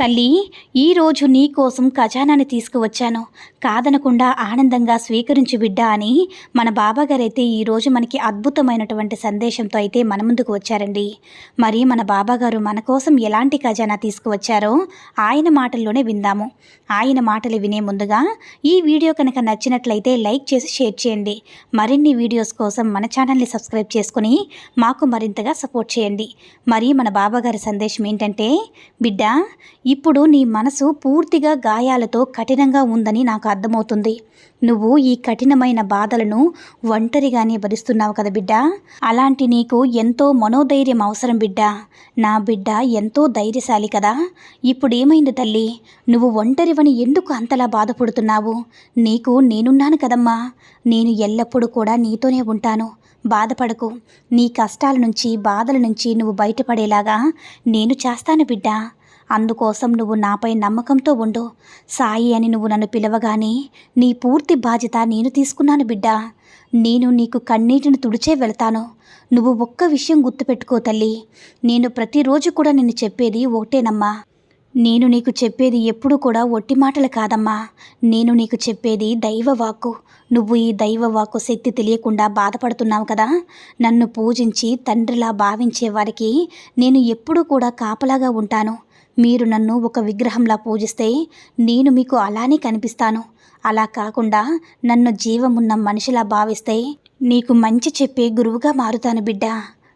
తల్లి ఈరోజు నీ కోసం ఖజానాన్ని తీసుకువచ్చాను. కాదనకుండా ఆనందంగా స్వీకరించు బిడ్డ అని మన బాబాగారైతే ఈరోజు మనకి అద్భుతమైనటువంటి సందేశంతో అయితే మన ముందుకు వచ్చారండి. మరి మన బాబాగారు మన కోసం ఎలాంటి ఖజానా తీసుకువచ్చారో ఆయన మాటల్లోనే విందాము. ఆయన మాటలు వినే ముందుగా ఈ వీడియో కనుక నచ్చినట్లయితే లైక్ చేసి షేర్ చేయండి. మరిన్ని వీడియోస్ కోసం మన ఛానల్ని సబ్స్క్రైబ్ చేసుకుని మాకు మరింతగా సపోర్ట్ చేయండి. మరి మన బాబాగారి సందేశం ఏంటంటే బిడ్డ ఇప్పుడు నీ మనసు పూర్తిగా గాయాలతో కఠినంగా ఉందని నాకు అర్థమవుతుంది. నువ్వు ఈ కఠినమైన బాధలను ఒంటరిగానే భరిస్తున్నావు కదా బిడ్డ? అలాంటి నీకు ఎంతో మనోధైర్యం అవసరం బిడ్డ. నా బిడ్డ ఎంతో ధైర్యశాలి కదా. ఇప్పుడేమైంది తల్లి? నువ్వు ఒంటరివని ఎందుకు అంతలా బాధపడుతున్నావు? నీకు నేనున్నాను కదమ్మా. నేను ఎల్లప్పుడూ కూడా నీతోనే ఉంటాను. బాధపడకు. నీ కష్టాల నుంచి బాధల నుంచి నువ్వు బయటపడేలాగా నేను చేస్తాను బిడ్డ. అందుకోసం నువ్వు నాపై నమ్మకంతో ఉండు. సాయి అని నువ్వు నన్ను పిలవగానే నీ పూర్తి బాధ్యత నేను తీసుకున్నాను బిడ్డ. నేను నీకు కన్నీటిని తుడిచే వెళ్తాను. నువ్వు ఒక్క విషయం గుర్తుపెట్టుకో తల్లి. నేను ప్రతిరోజు కూడా నిన్ను చెప్పేది ఒకటేనమ్మా. నేను నీకు చెప్పేది ఎప్పుడు కూడా ఒట్టి మాటలు కాదమ్మా. నేను నీకు చెప్పేది దైవ వాక్కు నువ్వు ఈ దైవ వాక్కు శక్తి తెలియకుండా బాధపడుతున్నావు కదా? నన్ను పూజించి తండ్రిలా భావించే వారికి నేను ఎప్పుడూ కూడా కాపలాగా ఉంటాను. మీరు నన్ను ఒక విగ్రహంలా పూజిస్తే నేను మీకు అలానే కనిపిస్తాను. అలా కాకుండా నన్ను జీవమున్న మనిషిలా భావిస్తే నీకు మంచి చెప్పే గురువుగా మారుతాను బిడ్డ.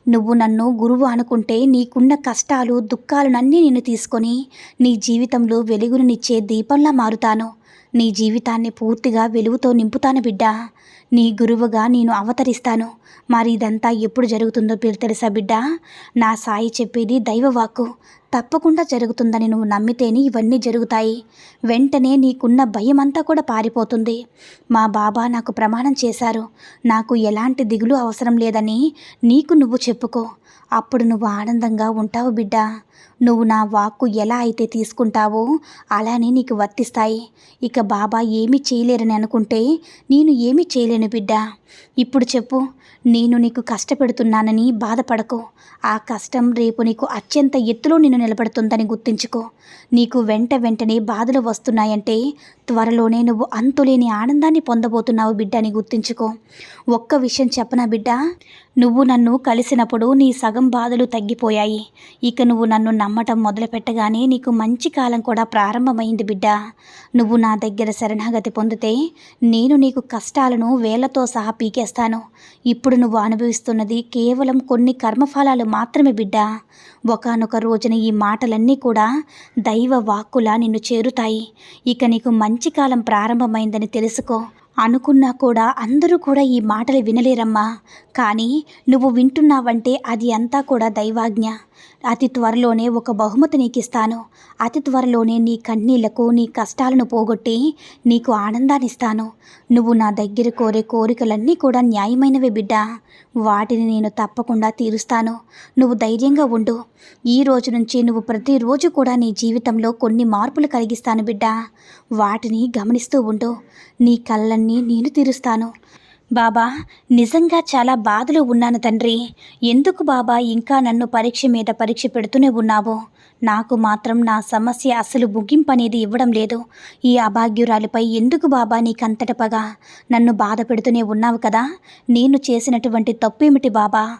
నువ్వు నన్ను గురువు అనుకుంటే నీకున్న కష్టాలు దుఃఖాలనన్నీ నేను తీసుకొని నీ జీవితంలో వెలుగునిచ్చే దీపంలా మారుతాను. నీ జీవితాన్ని పూర్తిగా వెలుగుతో నింపుతాను బిడ్డ. నీ గురువుగా నేను అవతరిస్తాను. మరి ఇదంతా ఎప్పుడు జరుగుతుందో తెలుసా బిడ్డ? నా సాయి చెప్పేది దైవవాక్కు. తప్పకుండా జరుగుతుందని నువ్వు నమ్మితేనే ఇవన్నీ జరుగుతాయి. వెంటనే నీకున్న భయం అంతా కూడా పారిపోతుంది. మా బాబా నాకు ప్రమాణం చేశారు. నాకు ఎలాంటి దిగులు అవసరం లేదని నీకు నువ్వు చెప్పుకో. అప్పుడు నువ్వు ఆనందంగా ఉంటావు బిడ్డా. నువ్వు నా వాక్కు ఎలా అయితే తీసుకుంటావో అలానే నీకు వర్తిస్తాయి. ఇక బాబా ఏమీ చేయలేరని అనుకుంటే నేను ఏమీ చేయలేను బిడ్డ. ఇప్పుడు చెప్పు నేను నీకు కష్టపెడుతున్నానని బాధపడకు. ఆ కష్టం రేపు నీకు అత్యంత ఎత్తులో నిన్ను నిలబడుతుందని గుర్తుంచుకో. నీకు వెంట వెంటనే బాధలు వస్తున్నాయంటే త్వరలోనే నువ్వు అంతులేని ఆనందాన్ని పొందబోతున్నావు బిడ్డ అని గుర్తుంచుకో. ఒక్క విషయం చెప్పనా బిడ్డ? నువ్వు నన్ను కలిసినప్పుడు నీ సగం బాధలు తగ్గిపోయాయి. ఇక నువ్వు నన్ను నమ్మటం మొదలుపెట్టగానే నీకు మంచి కాలం కూడా ప్రారంభమైంది బిడ్డ. నువ్వు నా దగ్గర శరణాగతి పొందితే నేను నీకు కష్టాలను వేళ్ళతో సహా పీకేస్తాను. ఇప్పుడు నువ్వు అనుభవిస్తున్నది కేవలం కొన్ని కర్మఫలాలు మాత్రమే బిడ్డ. ఒకనొక రోజున ఈ మాటలన్నీ కూడా దైవ వాక్కులా నిన్ను చేరుతాయి. ఇక నీకు మంచి కాలం ప్రారంభమైందని తెలుసుకో. అనుకున్నా కూడా అందరూ కూడా ఈ మాటలు వినలేరమ్మా. కానీ నువ్వు వింటున్నావంటే అది అంతా కూడా దైవాజ్ఞ. అతి త్వరలోనే ఒక బహుమతి నీకు ఇస్తాను అతి త్వరలోనే నీ కన్నీళ్ళకు నీ కష్టాలను పోగొట్టి నీకు ఆనందాన్ని ఇస్తాను నువ్వు నా దగ్గర కోరే కోరికలన్నీ కూడా న్యాయమైనవే బిడ్డ. వాటిని నేను తప్పకుండా తీరుస్తాను. నువ్వు ధైర్యంగా ఉండు. ఈ రోజు నుంచి నువ్వు ప్రతిరోజు కూడా నీ జీవితంలో కొన్ని మార్పులు కలిగిస్తాను బిడ్డ. వాటిని గమనిస్తూ ఉండు. నీ కళ్ళన్నీ నేను తీరుస్తాను. బాబా నిజంగా చాలా బాధలో ఉన్నాను తండ్రి. ఎందుకు బాబా ఇంకా నన్ను పరీక్ష మీద పరీక్ష పెడుతూనే ఉన్నావు? నాకు మాత్రం నా సమస్య అసలు ముగింపు అనేది ఇవ్వడం లేదు. ఈ అభాగ్యురాలిపై ఎందుకు బాబా నీకంతట పగా? నన్ను బాధ పెడుతూనే ఉన్నావు కదా? నేను చేసినటువంటి తప్పేమిటి బాబా?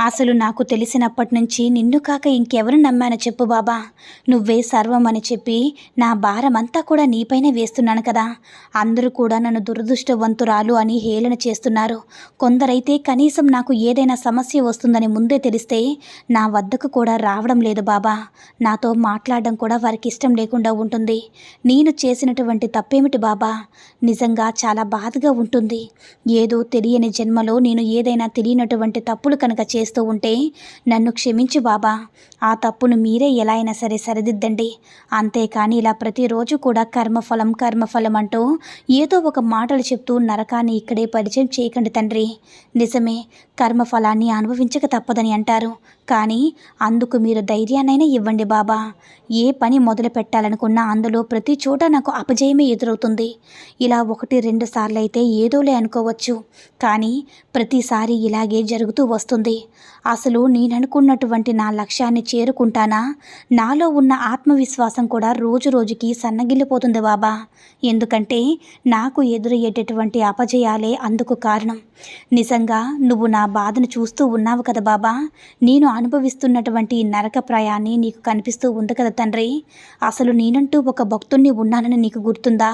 అసలు నాకు తెలిసినప్పటి నుంచి నిన్ను కాక ఇంకెవరు నమ్మానో చెప్పు బాబా. నువ్వే సర్వం అని చెప్పి నా భారం అంతా కూడా నీపైనే వేస్తున్నాను కదా. అందరూ కూడా నన్ను దురదృష్టవంతురాలు అని హేళన చేస్తున్నారు. కొందరైతే కనీసం నాకు ఏదైనా సమస్య వస్తుందని ముందే తెలిస్తే నా వద్దకు కూడా రావడం లేదు బాబా. నాతో మాట్లాడడం కూడా వారికి ఇష్టం లేకుండా ఉంటుంది. నేను చేసినటువంటి తప్పేమిటి బాబా? నిజంగా చాలా బాధగా ఉంటుంది. ఏదో తెలియని జన్మలో నేను ఏదైనా తెలియనటువంటి తప్పులు కనుక చేస్తూ ఉంటే నన్ను క్షమించు బాబా. ఆ తప్పును మీరే ఎలా అయినా సరే సరిదిద్దండి. అంతేకాని ఇలా ప్రతిరోజు కూడా కర్మఫలం కర్మఫలం అంటూ ఏదో ఒక మాటలు చెప్తూ నరకాన్ని ఇక్కడే పరిచయం చేయకండి తండ్రి. నిజమే కర్మఫలాన్ని అనుభవించక తప్పదని అంటారు. కానీ అందుకు మీరు ధైర్యాన్నైనా ఇవ్వండి బాబా. ఏ పని మొదలు పెట్టాలనుకున్నా అందులో ప్రతి చోట నాకు అపజయమే ఎదురవుతుంది. ఇలా ఒకటి రెండు సార్లు అయితే ఏదోలే అనుకోవచ్చు. కానీ ప్రతిసారి ఇలాగే జరుగుతూ వస్తుంది. అసలు నేను అనుకున్నటువంటి నా లక్ష్యాన్ని చేరుకుంటానా? నాలో ఉన్న ఆత్మవిశ్వాసం కూడా రోజు రోజుకి సన్నగిల్లిపోతుంది బాబా. ఎందుకంటే నాకు ఎదురయ్యేటటువంటి అపజయాలే అందుకు కారణం. నిజంగా నువ్వు నా బాధను చూస్తూ ఉన్నావు కదా బాబా. నేను అనుభవిస్తున్నటువంటి నరక ప్రాయాన్ని నీకు కనిపిస్తూ ఉంది కదా తండ్రి. అసలు నేనంటూ ఒక భక్తుణ్ణి ఉన్నానని నీకు గుర్తుందా?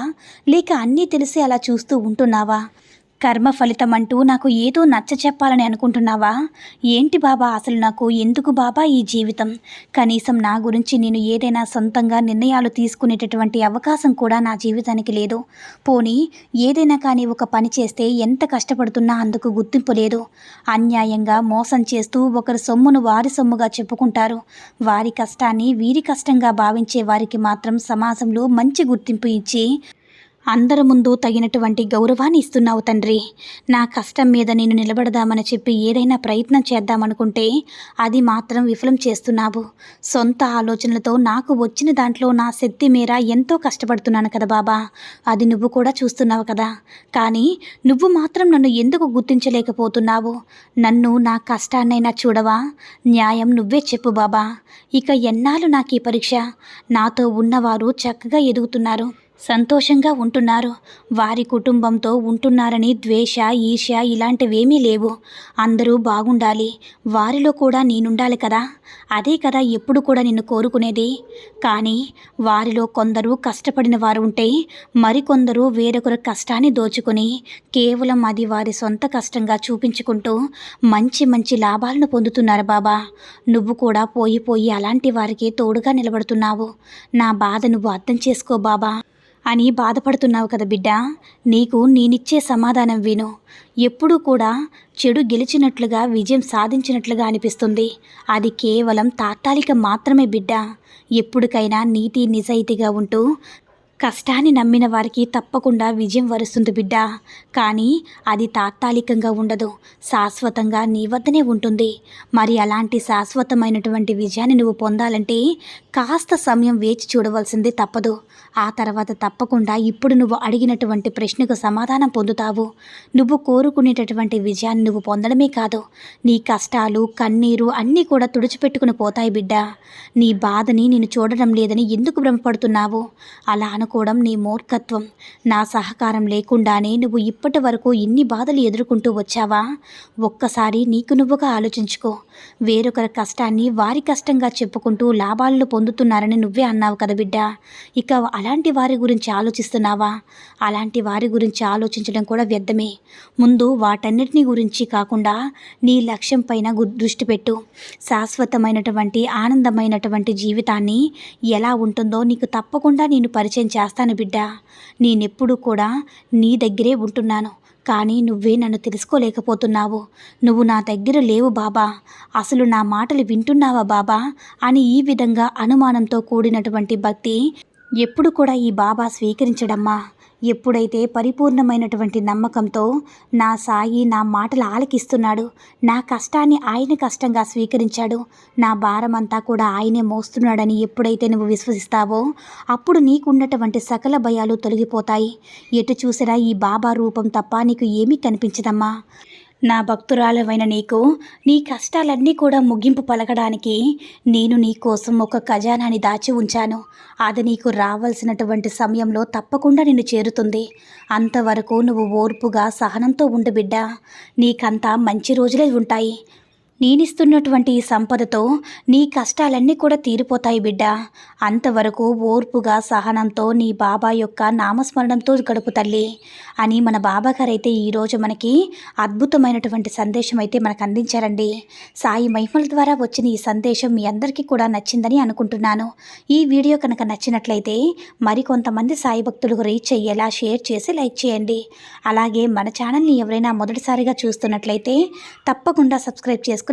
లేక అన్నీ తెలిసి అలా చూస్తూ ఉంటున్నావా? కర్మ ఫలితం అంటూ నాకు ఏదో నచ్చ చెప్పాలని అనుకుంటున్నావా? ఏంటి బాబా అసలు నాకు? ఎందుకు బాబా ఈ జీవితం? కనీసం నా గురించి నేను ఏదైనా సొంతంగా నిర్ణయాలు తీసుకునేటటువంటి అవకాశం కూడా నా జీవితానికి లేదు. పోనీ ఏదైనా కానీ ఒక పని చేస్తే ఎంత కష్టపడుతున్నా అందుకు గుర్తింపు లేదు. అన్యాయంగా మోసం చేస్తూ ఒకరు సొమ్మును వారి సొమ్ముగా చెప్పుకుంటారు. వారి కష్టాన్ని వీరి కష్టంగా భావించే వారికి మాత్రం సమాజంలో మంచి గుర్తింపు ఇచ్చి అందరి ముందు తగినటువంటి గౌరవాన్ని ఇస్తున్నావు తండ్రి. నా కష్టం మీద నేను నిలబడదామని చెప్పి ఏదైనా ప్రయత్నం చేద్దామనుకుంటే అది మాత్రం విఫలం చేస్తున్నావు. సొంత ఆలోచనలతో నాకు వచ్చిన దాంట్లో నా శక్తి మేర ఎంతో కష్టపడుతున్నాను కదా బాబా. అది నువ్వు కూడా చూస్తున్నావు కదా. కానీ నువ్వు మాత్రం నన్ను ఎందుకు గుర్తించలేకపోతున్నావు? నన్ను నా కష్టాన్నైనా చూడవా? న్యాయం నువ్వే చెప్పు బాబా. ఇక ఎన్నాళ్ళు నాకు ఈ పరీక్ష? నాతో ఉన్నవారు చక్కగా ఎదుగుతున్నారు. సంతోషంగా ఉంటున్నారు. వారి కుటుంబంతో ఉంటున్నారని ద్వేష ఈర్ష ఇలాంటివేమీ లేవు. అందరూ బాగుండాలి. వారిలో కూడా నేనుండాలి కదా. అదే కదా ఎప్పుడు కూడా నిన్ను కోరుకునేది. కానీ వారిలో కొందరు కష్టపడిన వారు ఉంటే మరికొందరు వేరొకరి కష్టాన్ని దోచుకుని కేవలం అది వారి సొంత కష్టంగా చూపించుకుంటూ మంచి మంచి లాభాలను పొందుతున్నారు బాబా. నువ్వు కూడా పోయి పోయి అలాంటి వారికి తోడుగా నిలబడుతున్నావు. నా బాధ నువ్వు అర్థం చేసుకో బాబా. అని బాధపడుతున్నావు కదా బిడ్డ. నీకు నేనిచ్చే సమాధానం విను. ఎప్పుడూ కూడా చెడు గెలిచినట్లుగా విజయం సాధించినట్లుగా అనిపిస్తుంది. అది కేవలం తాత్కాలిక మాత్రమే బిడ్డ. ఎప్పటికైనా నీతి నిజాయితీగా ఉంటూ కష్టాన్ని నమ్మిన వారికి తప్పకుండా విజయం వరుస్తుంది బిడ్డ. కానీ అది తాత్కాలికంగా ఉండదు. శాశ్వతంగా నీ వద్దనే ఉంటుంది. మరి అలాంటి శాశ్వతమైనటువంటి విజయాన్ని నువ్వు పొందాలంటే కాస్త సమయం వేచి చూడవలసింది తప్పదు. ఆ తర్వాత తప్పకుండా ఇప్పుడు నువ్వు అడిగినటువంటి ప్రశ్నకు సమాధానం పొందుతావు. నువ్వు కోరుకునేటటువంటి విజయాన్ని నువ్వు పొందడమే కాదు. నీ కష్టాలు కన్నీరు అన్నీ కూడా తుడిచిపెట్టుకుని పోతాయి బిడ్డ. నీ బాధని నేను చూడడం లేదని ఎందుకు భ్రమపడుతున్నావు? అలా అనుకోవడం నీ మూర్ఖత్వం. నా సహకారం లేకుండానే నువ్వు ఇప్పటి వరకు ఇన్ని బాధలు ఎదుర్కొంటూ వచ్చావా? ఒక్కసారి నీకు నువ్వుగా ఆలోచించుకో. వేరొకరి కష్టాన్ని వారి కష్టంగా చెప్పుకుంటూ లాభాలను పొందుతున్నారని నువ్వే అన్నావు కదా బిడ్డ. ఇక అలాంటి వారి గురించి ఆలోచిస్తున్నావా? అలాంటి వారి గురించి ఆలోచించడం కూడా వ్యర్థమే. ముందు వాటన్నిటిని గురించి కాకుండా నీ లక్ష్యం పైన దృష్టి పెట్టు. శాశ్వతమైనటువంటి ఆనందమైనటువంటి జీవితాన్ని ఎలా ఉంటుందో నీకు తప్పకుండా నేను పరిచయం చేస్తాను బిడ్డ. నేనెప్పుడు కూడా నీ దగ్గరే ఉంటున్నాను. కానీ నువ్వే నన్ను తెలుసుకోలేకపోతున్నావు. నువ్వు నా దగ్గర లేవు బాబా. అసలు నా మాటలు వింటున్నావా బాబా? అని ఈ విధంగా అనుమానంతో కూడినటువంటి భక్తి ఎప్పుడు కూడా ఈ బాబా స్వీకరించడమ్మా. ఎప్పుడైతే పరిపూర్ణమైనటువంటి నమ్మకంతో నా సాయి నా మాటలు ఆలకిస్తున్నాడు నా కష్టాన్ని ఆయన కష్టంగా స్వీకరించాడు నా భారమంతా కూడా ఆయనే మోస్తున్నాడని ఎప్పుడైతే నువ్వు విశ్వసిస్తావో అప్పుడు నీకున్నటువంటి సకల భయాలు తొలగిపోతాయి. ఎటు చూసినా ఈ బాబా రూపం తప్ప నీకు ఏమీ కనిపించదమ్మా. నా భక్తురాలవైన నీకు నీ కష్టాలన్నీ కూడా ముగింపు పలకడానికి నేను నీ కోసం ఒక ఖజానాని దాచి ఉంచాను. అది నీకు రావాల్సినటువంటి సమయంలో తప్పకుండా నిన్ను చేరుతుంది. అంతవరకు నువ్వు ఓర్పుగా సహనంతో ఉండు బిడ్డ. నీకంతా మంచి రోజులే ఉంటాయి. నేనిస్తున్నటువంటి ఈ సంపదతో నీ కష్టాలన్నీ కూడా తీరిపోతాయి బిడ్డ. అంతవరకు ఓర్పుగా సహనంతో నీ బాబా యొక్క నామస్మరణంతో గడుపు తల్లి అని మన బాబా గారైతే ఈరోజు మనకి అద్భుతమైనటువంటి సందేశం అయితే మనకు అందించారండి. సాయి మహిమల ద్వారా వచ్చిన ఈ సందేశం మీ అందరికీ కూడా నచ్చిందని అనుకుంటున్నాను. ఈ వీడియో కనుక నచ్చినట్లయితే మరికొంతమంది సాయి భక్తులకు రీచ్ అయ్యేలా షేర్ చేసి లైక్ చేయండి. అలాగే మన ఛానల్ని ఎవరైనా మొదటిసారిగా చూస్తున్నట్లయితే తప్పకుండా సబ్స్క్రైబ్ చేసుకుని